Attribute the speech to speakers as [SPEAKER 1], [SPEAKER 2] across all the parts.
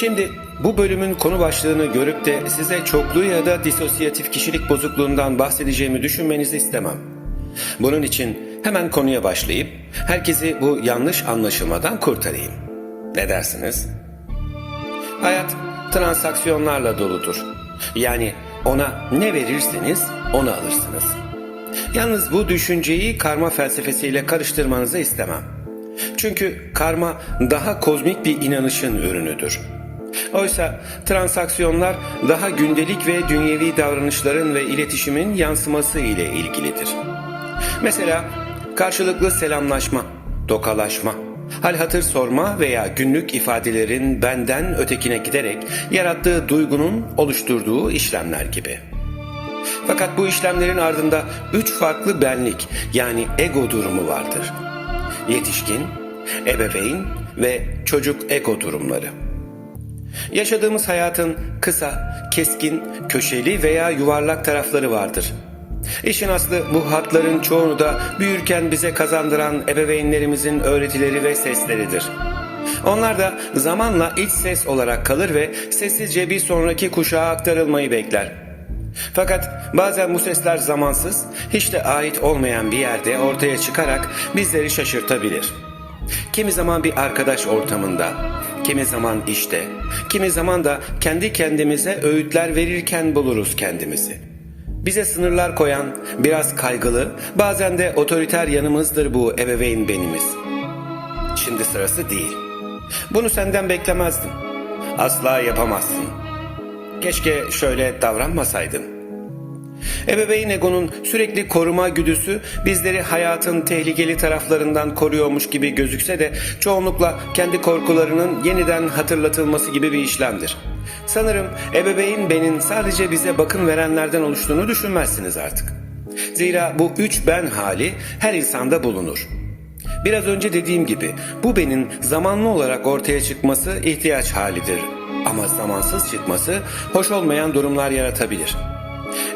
[SPEAKER 1] Şimdi bu bölümün konu başlığını görüp de size çoklu ya da disosiyatif kişilik bozukluğundan bahsedeceğimi düşünmenizi istemem. Bunun için hemen konuya başlayıp herkesi bu yanlış anlaşılmadan kurtarayım. Ne dersiniz? Hayat transaksiyonlarla doludur. Yani ona ne verirseniz onu alırsınız. Yalnız bu düşünceyi karma felsefesiyle karıştırmanızı istemem. Çünkü karma daha kozmik bir inanışın ürünüdür. Oysa transaksiyonlar daha gündelik ve dünyevi davranışların ve iletişimin yansıması ile ilgilidir. Mesela karşılıklı selamlaşma, tokalaşma, hal hatır sorma veya günlük ifadelerin benden ötekine giderek yarattığı duygunun oluşturduğu işlemler gibi. Fakat bu işlemlerin ardında üç farklı benlik yani ego durumu vardır. Yetişkin, ebeveyn ve çocuk ego durumları. Yaşadığımız hayatın kısa, keskin, köşeli veya yuvarlak tarafları vardır. İşin aslı bu hatların çoğunu da büyürken bize kazandıran ebeveynlerimizin öğretileri ve sesleridir. Onlar da zamanla iç ses olarak kalır ve sessizce bir sonraki kuşağa aktarılmayı bekler. Fakat bazen bu sesler zamansız, hiç de ait olmayan bir yerde ortaya çıkarak bizleri şaşırtabilir. Kimi zaman bir arkadaş ortamında, kimi zaman işte, kimi zaman da kendi kendimize öğütler verirken buluruz kendimizi. Bize sınırlar koyan, biraz kaygılı, bazen de otoriter yanımızdır bu ebeveyn benimiz. Şimdi sırası değil. Bunu senden beklemezdim. Asla yapamazsın. Keşke şöyle davranmasaydın. Ebeveyn egonun sürekli koruma güdüsü bizleri hayatın tehlikeli taraflarından koruyormuş gibi gözükse de çoğunlukla kendi korkularının yeniden hatırlatılması gibi bir işlemdir. Sanırım ebeveyn benin sadece bize bakım verenlerden oluştuğunu düşünmezsiniz artık. Zira bu üç ben hali her insanda bulunur. Biraz önce dediğim gibi bu benin zamanlı olarak ortaya çıkması ihtiyaç halidir. Ama zamansız çıkması hoş olmayan durumlar yaratabilir.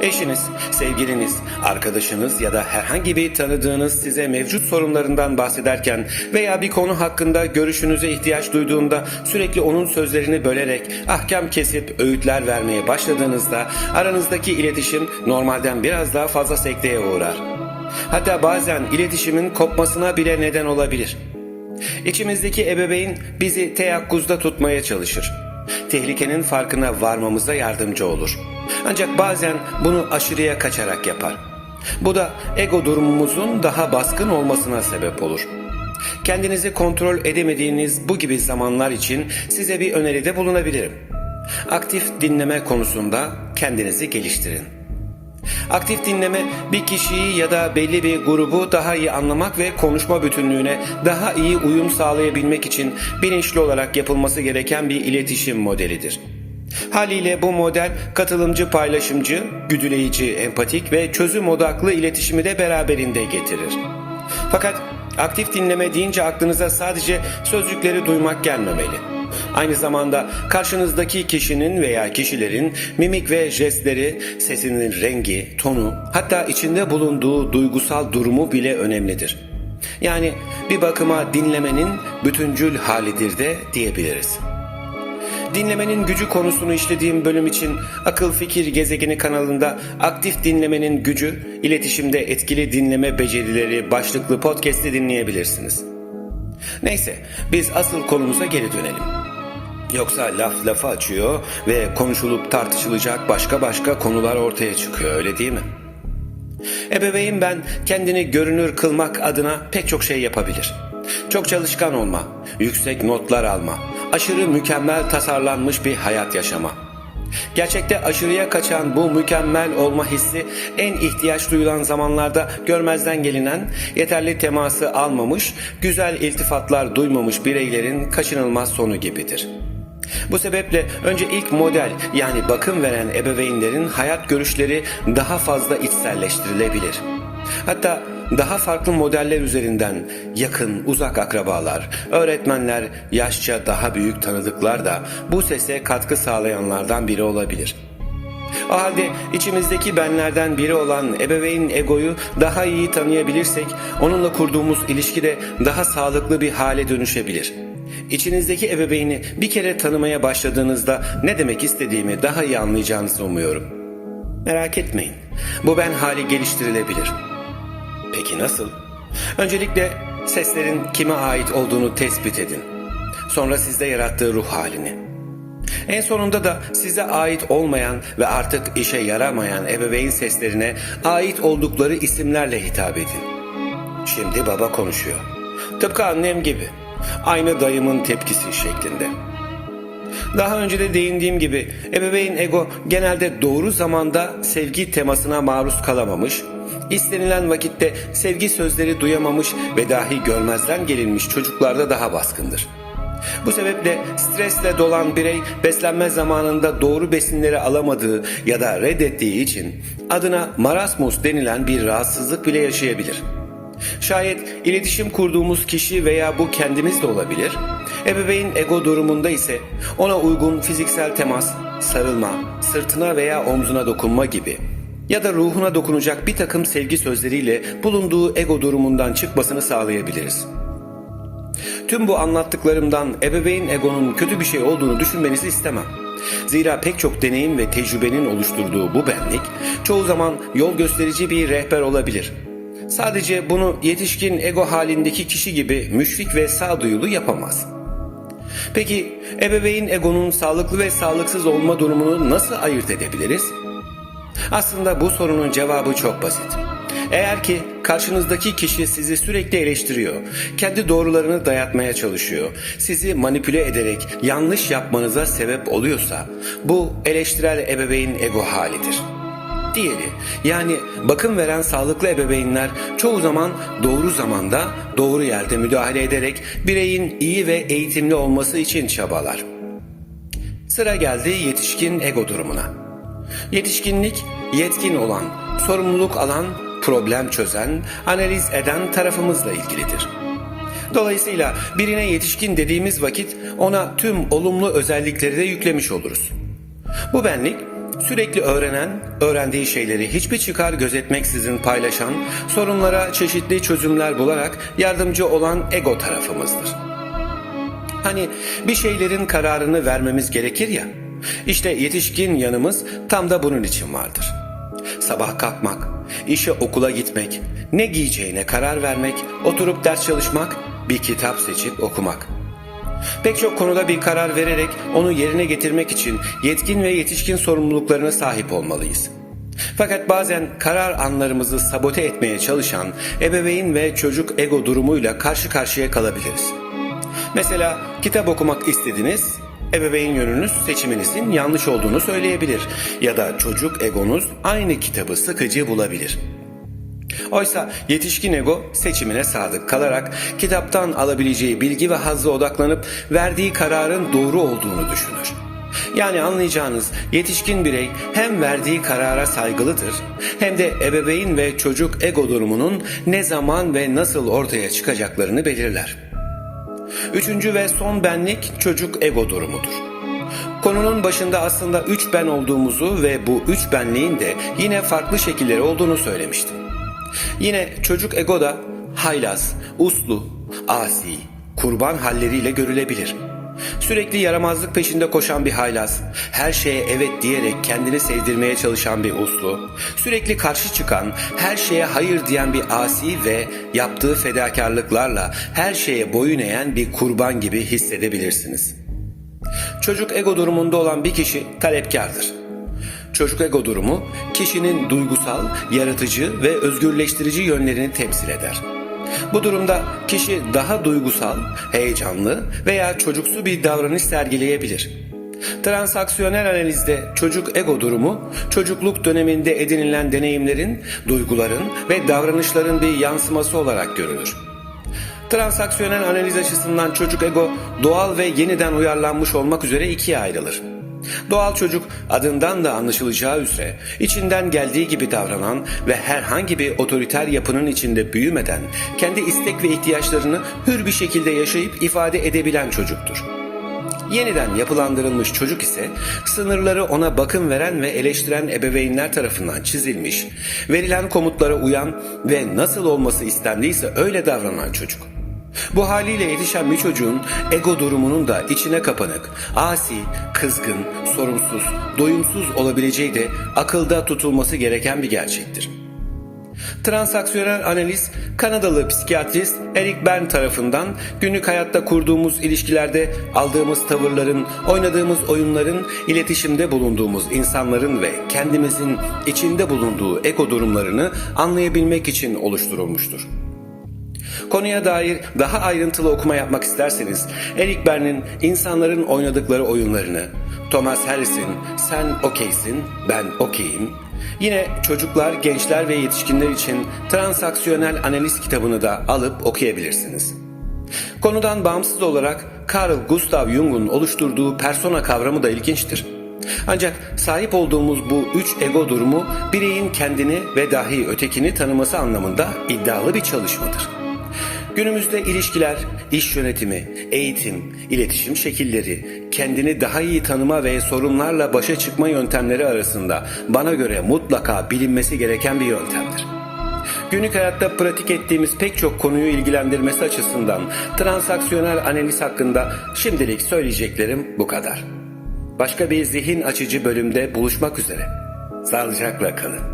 [SPEAKER 1] Eşiniz, sevgiliniz, arkadaşınız ya da herhangi bir tanıdığınız size mevcut sorunlarından bahsederken veya bir konu hakkında görüşünüze ihtiyaç duyduğunda sürekli onun sözlerini bölerek ahkam kesip öğütler vermeye başladığınızda aranızdaki iletişim normalden biraz daha fazla sekteye uğrar. Hatta bazen iletişimin kopmasına bile neden olabilir. İçimizdeki ebeveyn bizi teyakkuzda tutmaya çalışır. Tehlikenin farkına varmamıza yardımcı olur. Ancak bazen bunu aşırıya kaçarak yapar. Bu da ego durumumuzun daha baskın olmasına sebep olur. Kendinizi kontrol edemediğiniz bu gibi zamanlar için size bir öneride bulunabilirim. Aktif dinleme konusunda kendinizi geliştirin. Aktif dinleme bir kişiyi ya da belli bir grubu daha iyi anlamak ve konuşma bütünlüğüne daha iyi uyum sağlayabilmek için bilinçli olarak yapılması gereken bir iletişim modelidir. Haliyle bu model katılımcı paylaşımcı, güdüleyici, empatik ve çözüm odaklı iletişimi de beraberinde getirir. Fakat aktif dinleme deyince aklınıza sadece sözcükleri duymak gelmemeli. Aynı zamanda karşınızdaki kişinin veya kişilerin mimik ve jestleri, sesinin rengi, tonu, hatta içinde bulunduğu duygusal durumu bile önemlidir. Yani bir bakıma dinlemenin bütüncül halidir de diyebiliriz. Dinlemenin gücü konusunu işlediğim bölüm için Akıl Fikir Gezegeni kanalında aktif dinlemenin gücü, iletişimde etkili dinleme becerileri başlıklı podcast'i dinleyebilirsiniz. Neyse biz asıl konumuza geri dönelim. Yoksa laf lafı açıyor ve konuşulup tartışılacak başka başka konular ortaya çıkıyor öyle değil mi? Ebeveyn ben kendini görünür kılmak adına pek çok şey yapabilir. Çok çalışkan olma, yüksek notlar alma, aşırı mükemmel tasarlanmış bir hayat yaşama. Gerçekte aşırıya kaçan bu mükemmel olma hissi en ihtiyaç duyulan zamanlarda görmezden gelinen, yeterli teması almamış, güzel iltifatlar duymamış bireylerin kaçınılmaz sonu gibidir. Bu sebeple önce ilk model yani bakım veren ebeveynlerin hayat görüşleri daha fazla içselleştirilebilir. Hatta daha farklı modeller üzerinden yakın, uzak akrabalar, öğretmenler, yaşça daha büyük tanıdıklar da bu sese katkı sağlayanlardan biri olabilir. O halde içimizdeki benlerden biri olan ebeveyn egoyu daha iyi tanıyabilirsek onunla kurduğumuz ilişki de daha sağlıklı bir hale dönüşebilir. İçinizdeki ebeveyni bir kere tanımaya başladığınızda ne demek istediğimi daha iyi anlayacağınızı umuyorum. Merak etmeyin. Bu ben hali geliştirilebilir. Peki nasıl? Öncelikle seslerin kime ait olduğunu tespit edin. Sonra sizde yarattığı ruh halini. En sonunda da size ait olmayan ve artık işe yaramayan ebeveyn seslerine ait oldukları isimlerle hitap edin. Şimdi baba konuşuyor. Tıpkı annem gibi. Aynı dayımın tepkisi şeklinde. Daha önce de değindiğim gibi ebeveyn ego genelde doğru zamanda sevgi temasına maruz kalamamış, istenilen vakitte sevgi sözleri duyamamış ve dahi görmezden gelinmiş çocuklarda daha baskındır. Bu sebeple stresle dolan birey beslenme zamanında doğru besinleri alamadığı ya da reddettiği için adına marasmus denilen bir rahatsızlık bile yaşayabilir. Şayet iletişim kurduğumuz kişi veya bu kendimiz de olabilir. Ebeveyn ego durumunda ise ona uygun fiziksel temas, sarılma, sırtına veya omzuna dokunma gibi ya da ruhuna dokunacak bir takım sevgi sözleriyle bulunduğu ego durumundan çıkmasını sağlayabiliriz. Tüm bu anlattıklarımdan ebeveyn egonun kötü bir şey olduğunu düşünmenizi istemem. Zira pek çok deneyim ve tecrübenin oluşturduğu bu benlik çoğu zaman yol gösterici bir rehber olabilir. Sadece bunu yetişkin ego halindeki kişi gibi müşfik ve sağduyulu yapamaz. Peki ebeveyn egonun sağlıklı ve sağlıksız olma durumunu nasıl ayırt edebiliriz? Aslında bu sorunun cevabı çok basit. Eğer ki karşınızdaki kişi sizi sürekli eleştiriyor, kendi doğrularını dayatmaya çalışıyor, sizi manipüle ederek yanlış yapmanıza sebep oluyorsa bu eleştirel ebeveyn ego halidir. Diğeri yani bakım veren sağlıklı ebeveynler çoğu zaman doğru zamanda doğru yerde müdahale ederek bireyin iyi ve eğitimli olması için çabalar. Sıra geldi yetişkin ego durumuna. Yetişkinlik yetkin olan, sorumluluk alan, problem çözen, analiz eden tarafımızla ilgilidir. Dolayısıyla birine yetişkin dediğimiz vakit ona tüm olumlu özellikleri de yüklemiş oluruz. Bu benlik sürekli öğrenen, öğrendiği şeyleri hiçbir çıkar gözetmeksizin paylaşan, sorunlara çeşitli çözümler bularak yardımcı olan ego tarafımızdır. Hani bir şeylerin kararını vermemiz gerekir ya. İşte yetişkin yanımız tam da bunun için vardır. Sabah kalkmak, işe okula gitmek, ne giyeceğine karar vermek, oturup ders çalışmak, bir kitap seçip okumak. Pek çok konuda bir karar vererek onu yerine getirmek için yetkin ve yetişkin sorumluluklarına sahip olmalıyız. Fakat bazen karar anlarımızı sabote etmeye çalışan ebeveyn ve çocuk ego durumuyla karşı karşıya kalabiliriz. Mesela kitap okumak istediniz, ebeveyn yönünüz seçiminizin yanlış olduğunu söyleyebilir ya da çocuk egonuz aynı kitabı sıkıcı bulabilir. Oysa yetişkin ego seçimine sadık kalarak kitaptan alabileceği bilgi ve hazza odaklanıp verdiği kararın doğru olduğunu düşünür. Yani anlayacağınız yetişkin birey hem verdiği karara saygılıdır hem de ebeveyn ve çocuk ego durumunun ne zaman ve nasıl ortaya çıkacaklarını belirler. Üçüncü ve son benlik çocuk ego durumudur. Konunun başında aslında üç ben olduğumuzu ve bu üç benliğin de yine farklı şekilleri olduğunu söylemiştim. Yine çocuk ego da haylaz, uslu, asi, kurban halleriyle görülebilir. Sürekli yaramazlık peşinde koşan bir haylaz, her şeye evet diyerek kendini sevdirmeye çalışan bir uslu, sürekli karşı çıkan, her şeye hayır diyen bir asi ve yaptığı fedakarlıklarla her şeye boyun eğen bir kurban gibi hissedebilirsiniz. Çocuk ego durumunda olan bir kişi talepkardır. Çocuk ego durumu kişinin duygusal, yaratıcı ve özgürleştirici yönlerini temsil eder. Bu durumda kişi daha duygusal, heyecanlı veya çocuksu bir davranış sergileyebilir. Transaksiyonel analizde çocuk ego durumu, çocukluk döneminde edinilen deneyimlerin, duyguların ve davranışların bir yansıması olarak görülür. Transaksiyonel analiz açısından çocuk ego doğal ve yeniden uyarlanmış olmak üzere ikiye ayrılır. Doğal çocuk adından da anlaşılacağı üzere içinden geldiği gibi davranan ve herhangi bir otoriter yapının içinde büyümeden kendi istek ve ihtiyaçlarını hür bir şekilde yaşayıp ifade edebilen çocuktur. Yeniden yapılandırılmış çocuk ise sınırları ona bakım veren ve eleştiren ebeveynler tarafından çizilmiş, verilen komutlara uyan ve nasıl olması istendiyse öyle davranan çocuk. Bu haliyle yetişen bir çocuğun ego durumunun da içine kapanık, asi, kızgın, sorumsuz, doyumsuz olabileceği de akılda tutulması gereken bir gerçektir. Transaksiyonel analiz Kanadalı psikiyatrist Eric Berne tarafından günlük hayatta kurduğumuz ilişkilerde aldığımız tavırların, oynadığımız oyunların, iletişimde bulunduğumuz insanların ve kendimizin içinde bulunduğu ego durumlarını anlayabilmek için oluşturulmuştur. Konuya dair daha ayrıntılı okuma yapmak isterseniz Eric Berne'in insanların oynadıkları oyunlarını, Thomas Harris'in Sen Okeysin, Ben Okeyim, yine çocuklar, gençler ve yetişkinler için transaksiyonel analiz kitabını da alıp okuyabilirsiniz. Konudan bağımsız olarak Carl Gustav Jung'un oluşturduğu persona kavramı da ilginçtir. Ancak sahip olduğumuz bu üç ego durumu bireyin kendini ve dahi ötekini tanıması anlamında iddialı bir çalışmadır. Günümüzde ilişkiler, iş yönetimi, eğitim, iletişim şekilleri, kendini daha iyi tanıma ve sorunlarla başa çıkma yöntemleri arasında bana göre mutlaka bilinmesi gereken bir yöntemdir. Günlük hayatta pratik ettiğimiz pek çok konuyu ilgilendirmesi açısından transaksiyonel analiz hakkında şimdilik söyleyeceklerim bu kadar. Başka bir zihin açıcı bölümde buluşmak üzere. Sağlıcakla kalın.